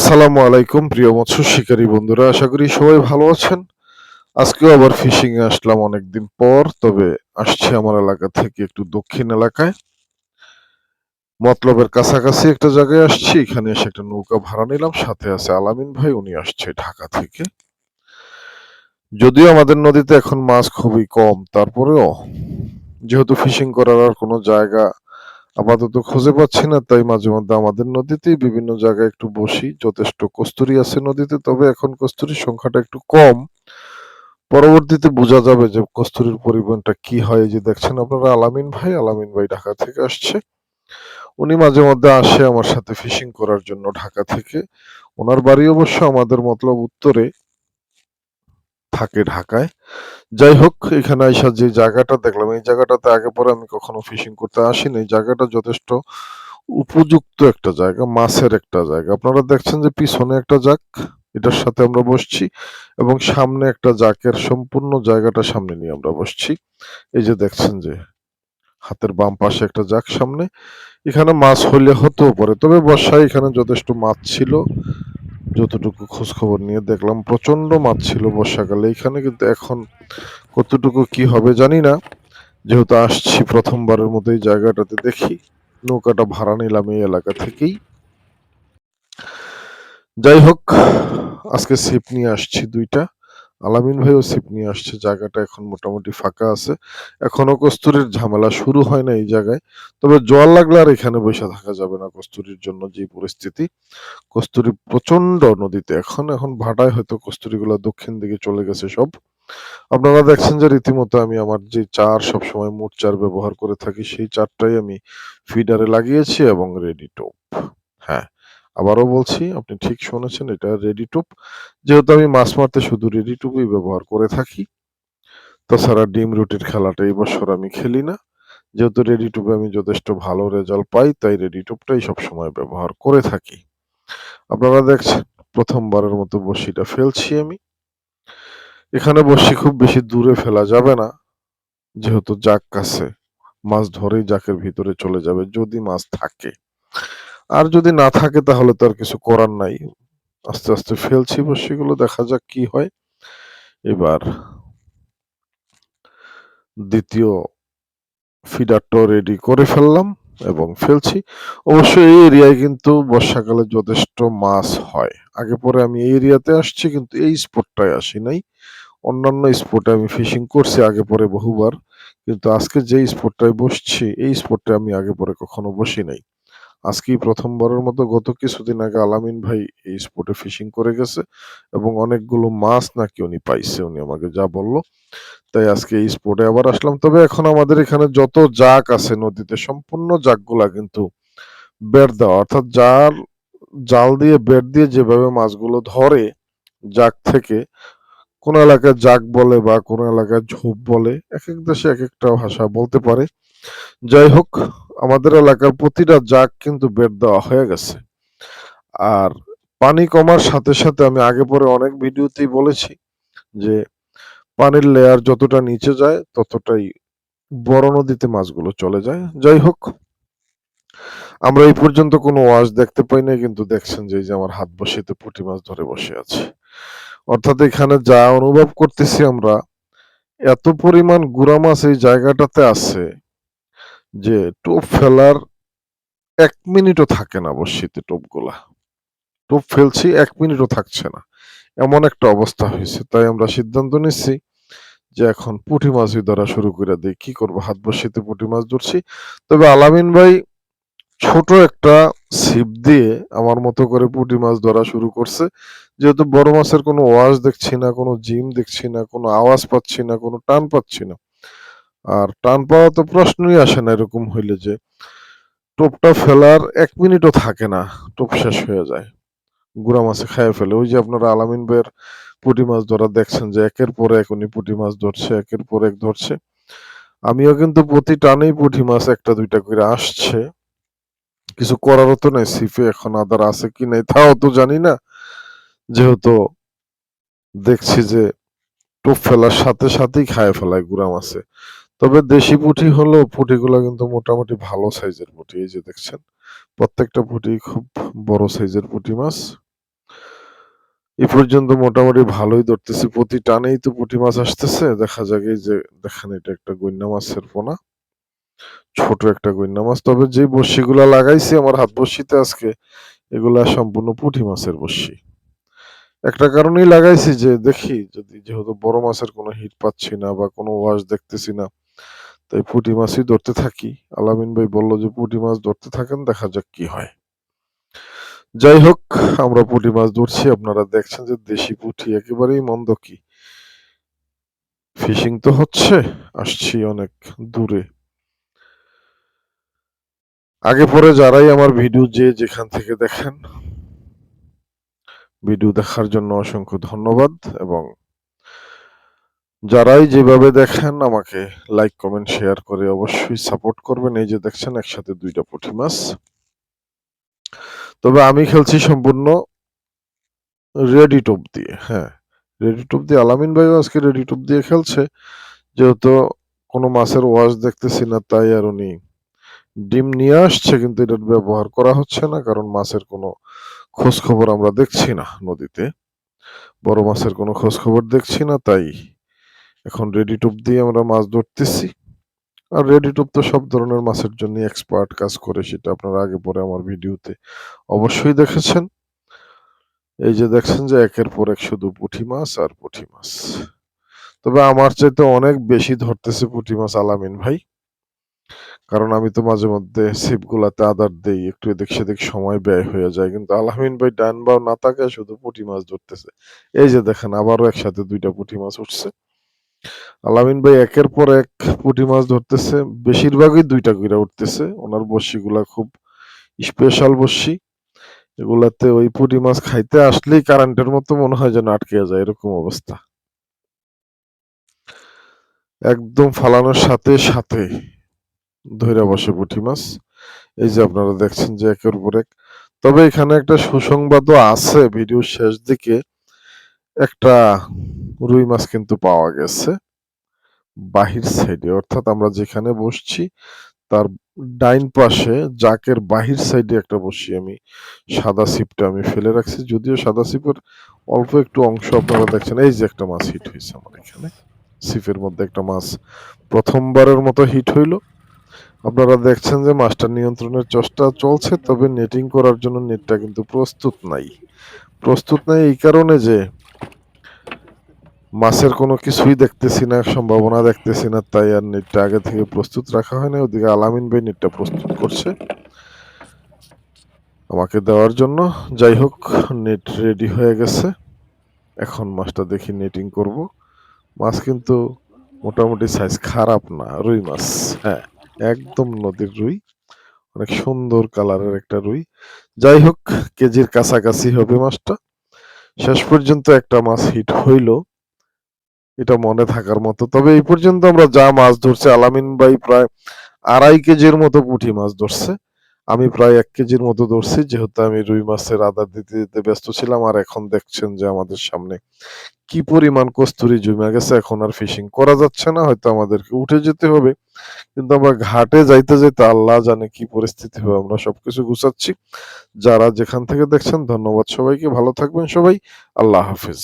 আসসালামু আলাইকুম, প্রিয় মৎস্য শিকারী বন্ধুরা। আশা করি সবাই ভালো আছেন। আজকেও আবার ফিশিং এ আসলাম অনেকদিন পর, তবে আসছি আমার এলাকা থেকে একটু দক্ষিণ এলাকায়। মতলবের কাছাকাছি একটা জায়গায় আসছি, এখানে এসে একটা নৌকা ভাড়া নিলাম, সাথে আছে আলামিন ভাই, উনি আসছে ঢাকা থেকে। যদিও আমাদের নদীতে এখন মাছ খুবই কম, তারপরেও যেহেতু ফিশিং করার আর কোনো জায়গা আপাতত খুঁজে পাচ্ছি না, তাই মাঝে মধ্যে আমাদের নদীতেই বিভিন্ন জায়গায় একটু বসি। যথেষ্ট কস্তুরি আছে নদীতে, তবে এখন কস্তুরির সংখ্যাটা একটু কম। পরবর্তীতে বোঝা যাবে যে কস্তুরির পরিমাণটা কি হয়। যে দেখছেন আপনারা, আলামিন ভাই আলামিন ভাই ঢাকা থেকে আসছে। উনি মাঝে মধ্যে আসে আমার সাথে ফিশিং করার জন্য ঢাকা থেকে। ওনার বাড়ি অবশ্য আমাদের মতলব উত্তরে। থাকে ঢাকায়। যাই হোক, এখানে আইসা যে জায়গাটা দেখলাম, এই জায়গাটাতে আগে পরে আমি কখনো ফিশিং করতে আসিনি। এই জায়গাটা যথেষ্ট উপযুক্ত একটা জায়গা, মাছের একটা জায়গা। আপনারা দেখছেন যে পিছনে একটা জাক, এটার সাথে আমরা বসছি এবং সামনে একটা জাকের সম্পূর্ণ জায়গাটা সামনে নিয়ে আমরা বসছি। এই যে দেখছেন যে, হাতের বাম পাশে একটা জাক সামনে। এখানে মাছ হইলে হতেও পারে, তবে বর্ষায় এখানে যথেষ্ট মাছ ছিল। যতটুকু খোঁজখবর নিয়ে দেখলাম, প্রচণ্ড মাছ ছিল বর্ষাকালে। এখানে কিন্তু এখন কতটুকু কি হবে জানি না। যেহেতু আসছি প্রথমবারের মতো এই জায়গাটাতে, দেখি নৌকাটা ভাড়া নিলাম এই এলাকা থেকেই। যাই হোক, আজকে সিপ নিয়ে আসছি দুইটা। আলামিন ভাইও সিপ নিয়ে আসছে, জায়গাটা এখন মোটামুটি ফাঁকা আছে। এখনও কস্তুরির ঝামেলা শুরু হয় না এই জায়গায়। তবে জল লাগলে আর এখানে বসে থাকা যাবে না কস্তুরির জন্য যে পরিস্থিতি। কস্তুরি প্রচণ্ড নদীতে, এখন এখন ভাটায় হয়তো কস্তুরিগুলো দক্ষিণ দিকে চলে গেছে সব। আপনারা দেখছেন যে রীতিমতো আমি আমার যে চার সবসময় মোট চার ব্যবহার করে থাকি, সেই চারটাই আমি ফিডারে লাগিয়েছি এবং রেডি টোপ। হ্যাঁ আবারও বলছি, আপনি ঠিক শুনেছেন, এটা রেডি টুপ যেহেতু আমি মাছ মারতে শুধু রেডি টোপই ব্যবহার করে থাকি, তাছাড়া ডিম রুটির খেলাটা এই বছর আমি খেলি না। যেহেতু রেডি টোপে আমি যথেষ্ট ভালো রেজাল্ট পাই, তাই রেডি টোপটাই সবসময় ব্যবহার করে থাকি। আপনারা দেখছেন, প্রথমবারের মতো বড়শিটা ফেলছি আমি। এখানে বসি খুব বেশি দূরে ফেলা যাবে না, যেহেতু জাক কাছে মাছ ধরেই জাকের ভিতরে চলে যাবে, যদি মাছ থাকে। আর যদি না থাকে তাহলে তো আর কিছু করার নাই। আস্তে আস্তে ফেলছি বসিগুলো দেখা যাক কি হয়। এবার দ্বিতীয় ফিডারটাও রেডি করে ফেললাম এবং ফেলছি। অবশ্য এই এরিয়ায় কিন্তু বর্ষাকালে যথেষ্ট মাছ হয়। আগে পরে আমি এই এরিয়াতে আসছি, কিন্তু এই স্পটটায় আসি নাই। অন্যান্য স্পটে আমি ফিশিং করছি আগে পরে বহুবার, কিন্তু আজকে যে স্পটটায় বসছি, এই স্পটটায় আমি আগে পরে কখনো বসি নাই। আজকেই প্রথমবারের মতো গত কিছুদিন আগে আলামিন ভাই এই স্পটে ফিশিং করে গেছে এবং অনেকগুলো মাছ নাকি উনি পাইছে, উনি আমাকে যা বলল। তাই আজকে এই স্পটে আবার আসলাম। তবে এখন আমাদের এখানে যত জাক আছে নদীতে, সম্পূর্ণ জাকগুলা কিন্তু বের দেওয়া। অর্থাৎ জাল জাল দিয়ে, বের দিয়ে যেভাবে মাছগুলো ধরে জাক থেকে, কোন এলাকায় জাক বলে বা কোন এলাকায় ঝোপ বলে এক এক দেশে এক একটা ভাষা বলতে পারে। যাই হোক আমাদের এলাকার প্রতিটা জাক কিন্তু বের দেওয়া হয়ে গেছে। আর পানি কমার সাথে সাথে আমি আগে পরে অনেক ভিডিওতেই বলেছি যে পানির লেয়ার যতটা নিচে যায়, ততটাই বড় নদীতে মাছগুলো চলে যায়। যাই হোক, আমরা এই পর্যন্ত কোনো ওয়াশ দেখতে পাই না কিন্তু দেখছেন যে যে আমার হাত বসিতে পুঁটি মাছ ধরে বসে আছে। অর্থাৎ এখানে যা অনুভব করতেছি আমরা, এত পরিমাণ গুড়া মাছ এই জায়গাটাতে আছে যে টোপ ফেলার এক মিনিটও থাকে না বর্ষিতে টোপগুলা। টোপ ফেলছি, এক মিনিটও থাকছে না। এমন একটা অবস্থা হয়েছে। তাই আমরা সিদ্ধান্ত নিচ্ছি যে এখন পুঁটি মাছই ধরা শুরু করে দিই। কি করব? হাত বসিতে পুঁটি মাছ ধরছি। তবে আলামিন ভাই ছোট একটা ছিপ দিয়ে আমার মতো করে পুঁটি মাছ ধরা শুরু করছে। যেহেতু বড় মাছের কোনো ওয়াজ দেখছি না, কোনো জিম দেখছি না, কোনো আওয়াজ পাচ্ছি না, কোনো টান পাচ্ছি না। আর টান পাওয়া তো প্রশ্নই আসে না এরকম হইলে যে টোপটা ফেলার এক মিনিটও থাকে না, টোপ শেষ হয়ে যায়। গুড়া মাছে খাইয়ে ফেলে। ওই যে আপনারা আলামিন ভাইয়ের পুঁটি মাছ ধরা দেখছেন যে একের পর এক উনি পুঁটি মাছ ধরছে, একের পর এক ধরছে। আমিও কিন্তু প্রতি টানেই পুঁটি মাছ একটা দুইটা করে আসছে। কিছু করারও তো নাই, সিফে এখন আদার আছে কি নাই তাও তো জানি না। যেহেতু দেখছি যে টোপ ফেলার সাথে সাথেই খায় ফেলায় গুড়া মাছে। তবে দেশি পুঁটি হলো পুঁটিগুলো কিন্তু মোটামুটি ভালো সাইজের পুঁটি, এই যে দেখছেন। প্রত্যেকটা পুঁটি খুব বড় সাইজের পুঁটি মাছ। এই পর্যন্ত মোটামুটি ভালোই ধরতেছি। প্রতি টানেই তো পুঁটি মাছ আসতেছে। দেখা যাক এই যে দেখেন, এটা একটা গইন্না মাছের পোনা। ছোট একটা গইন্না মাছ। তবে যে বড়শিগুলা লাগাইছি আমার হাত বড়শিতে আজকে, এগুলা সম্পূর্ণ পুঁটি মাছের বড়শি একটা কারণেই লাগাইছি যে, দেখি যদি যেহেতু বড় মাছের কোনো হিট পাচ্ছি না বা কোনো ওয়াশ দেখতেছি না তাই পুঁটি মাছই ধরতে থাকি। আলামিন ভাই বলল যে, পুঁটি মাছ ধরতে থাকেন, দেখা যাক কি হয়। যাই হোক, আমরা পুঁটি মাছ ধরছি। আপনারা দেখছেন যে দেশি পুঁটি একেবারেই মন্দ কি। ফিশিং তো হচ্ছে, আসছি অনেক দূরে। আগে পরে যারাই আমার ভিডিও যে যেখান থেকে দেখেন, ভিডিও দেখার জন্য অসংখ্য ধন্যবাদ এবং যারাই যেভাবে দেখেন আমাকে লাইক কমেন্ট শেয়ার করে অবশ্যই সাপোর্ট করবেন। এই যে দেখছেন, একসাথে দুইটা পুঁটি মাছ। তবে আমি খেলছি সম্পূর্ণ রেডি টপ দিয়ে হ্যাঁ। রেডি টপ দিয়ে, আলামিন ভাইও আজকে রেডি টপ দিয়ে খেলছে। যেহেতু কোনো মাছের ওয়াশ দেখতেছি না, তাই আর উনি ডিম নিয়ে আসছে, কিন্তু এটার ব্যবহার করা হচ্ছে না, কারণ মাছের কোনো খোঁজ খবর আমরা দেখছি না নদীতে। বড় মাছের কোনো খোঁজ খবর দেখছি না, তাই এখন রেডি টুপ দিয়ে আমরা মাছ ধরতেছি। আর রেডি টুপ তো সব ধরনের মাছের জন্য এক্সপার্ট কাজ করে, সেটা আপনারা আগে পরে আমার ভিডিওতে অবশ্যই দেখেছেন। এই যে দেখছেন যে একের পর এক শুধু পুঁটি মাছ আর পুঁটি মাছ। তবে আমার চাইতে অনেক বেশি ধরতেছে পুঁটি মাছ আলামিন ভাই। কারণ আমি তো মাঝে মধ্যে ছিপগুলাতে আদার দেই, একটু এদিক সেদিক সময় ব্যয় হয়ে যায়। কিন্তু আলামিন ভাই ডান বাও না তাকায় শুধু পুঁটি মাছ ধরতেছে। এই যে দেখেন, আবারও একসাথে দুইটা পুঁটি মাছ উঠছে। আলামিন ভাই একের পর এক পুঁটি মাছ ধরতেছে। বেশিরভাগই দুইটা কইরা উঠতেছে। ওনার বড়শিগুলা খুব স্পেশাল বড়শি এগুলাতে ওই পুঁটি মাছ খাইতে আসলেই কারেন্টের মতো মনে হয় যেন আটকে যায় এরকম অবস্থা। একদম ফালানোর সাথে সাথে ধইরা বসে পুঁটি মাছ। এই যে আপনারা দেখছেন যে একের পর এক। তবে এখানে একটা সুসংবাদও আছে ভিডিও শেষ দিকে। একটা রুই মাছ কিন্তু পাওয়া গেছে বাহির সাইডে অর্থাৎ আমরা যেখানে বসছি, তার ডাইন পাশে, জাকের বাহির সাইডে একটা বসি আমি, সাদা সিপটা আমি ফেলে রাখছি। যদিও সাদা সিপের অল্প একটু অংশ আপনারা দেখছেন, এই যে একটা মাছ হিট হয়েছে আমার এখানে। সিপের মধ্যে একটা মাছ প্রথমবারের মতো হিট হইল। আপনারা দেখছেন যে মাছটা নিয়ন্ত্রণের চেষ্টা চলছে, তবে নেটিং করার জন্য নেটটা কিন্তু প্রস্তুত নাই। প্রস্তুত নাই এই কারণে যে মাছের কোনো কিছুই দেখতেছি না, সম্ভাবনা দেখতেছি না, তাই আর নেটটা আগে থেকে প্রস্তুত রাখা হয় না ওদিকে আলামিন ভাই নেটটা প্রস্তুত করছে। আমাকে দেওয়ার জন্য, যাই হোক, নেট রেডি হয়ে গেছে। এখন মাছটা দেখি নেটিং করব। মাছ কিন্তু মোটামুটি সাইজ খারাপ না, রুই মাছ হ্যাঁ একদম নদীর রুই, অনেক সুন্দর কালারের একটা রুই। যাই হোক, কেজির কাছাকাছি হবে মাছটা। শেষ পর্যন্ত একটা মাছ হিট হইল। এটা মনে থাকার মতো। তবে এই পর্যন্ত আমরা যা মাছ ধরছি, আলামিন ভাই প্রায় আড়াই কেজির মতো পুঁটি মাছ ধরছে। আমি প্রায় এক কেজির মতো ধরছি, যেহেতু আমি রুই মাছের আদার দিতে দিতে ব্যস্ত ছিলাম, আর এখন দেখছেন যে আমাদের সামনে কি পরিমাণ কস্তুরি জমে গেছে। এখন আর ফিশিং করা যাচ্ছে না, হয়তো আমাদেরকে উঠে যেতে হবে। কিন্তু আমরা ঘাটে যাইতে যাইতে আল্লাহ জানে কি পরিস্থিতি হবে, আমরা সবকিছু গুছাচ্ছি। যারা যেখান থেকে দেখছেন, ধন্যবাদ সবাইকে। ভালো থাকবেন সবাই। আল্লাহ হাফিজ।